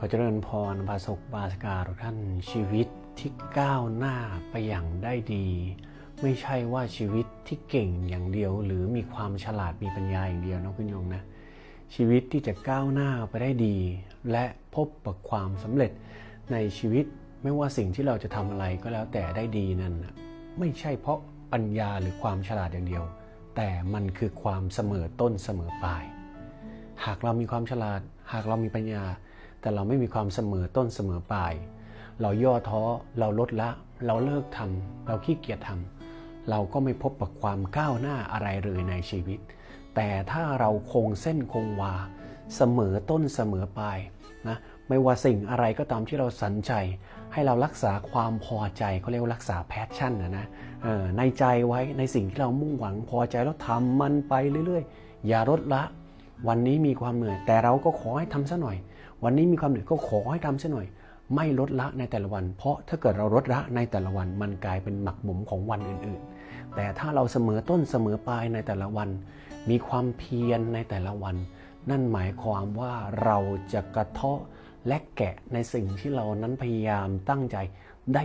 ขอเจริญพรบาสกบาสกาทุกท่านชีวิตที่ก้าวหน้าไปอย่างได้ดี ไม่ใช่ว่าชีวิตที่เก่งอย่างเดียว หรือมีความฉลาดมีปัญญาอย่างเดียวนะคุณโยมนะชีวิตที่จะก้าวหน้าไปได้ดี และพบกับความสำเร็จในชีวิตไม่ว่าสิ่งที่เราจะทำอะไรก็แล้วแต่ได้ดีนั้น ไม่ใช่เพราะปัญญาหรือความฉลาดอย่างเดียว แต่มันคือความเสมอต้นเสมอปลาย หากเรามีความฉลาด หากเรามีปัญญา แต่เราไม่มีความเสมอต้นเสมอปลาย เราย่อท้อ เราลดละ เราเลิกทำเราขี้เกียจทำเราก็ไม่พบกับความก้าวหน้าอะไรเลยในชีวิต แต่ถ้าเราคงเส้นคงวา เสมอต้นเสมอปลายนะไม่ว่าสิ่งอะไรก็ตามที่เราสนใจ ให้เรารักษาความพอใจเขาเรียกว่ารักษาแพชชั่นนะนะในใจไว้ในสิ่งที่เรามุ่งหวังพอใจแล้วทำมันไปเรื่อยๆ อย่าลดละ วันนี้มีความเหนื่อย แต่เราก็ขอให้ทำซะหน่อย วันนี้มีความเหนื่อยก็ขอให้ทำซะหน่อย ไม่ลดละในแต่ละวัน เพราะถ้าเกิดเราลดละในแต่ละวัน มันกลายเป็นหมักหมมของวันอื่น ๆ แต่ถ้าเราเสมอต้นเสมอปลายในแต่ละวัน มีความเพียรในแต่ละวัน นั่นหมายความว่าเราจะกระเทาะและแกะในสิ่งที่เรานั้นพยายามตั้งใจได้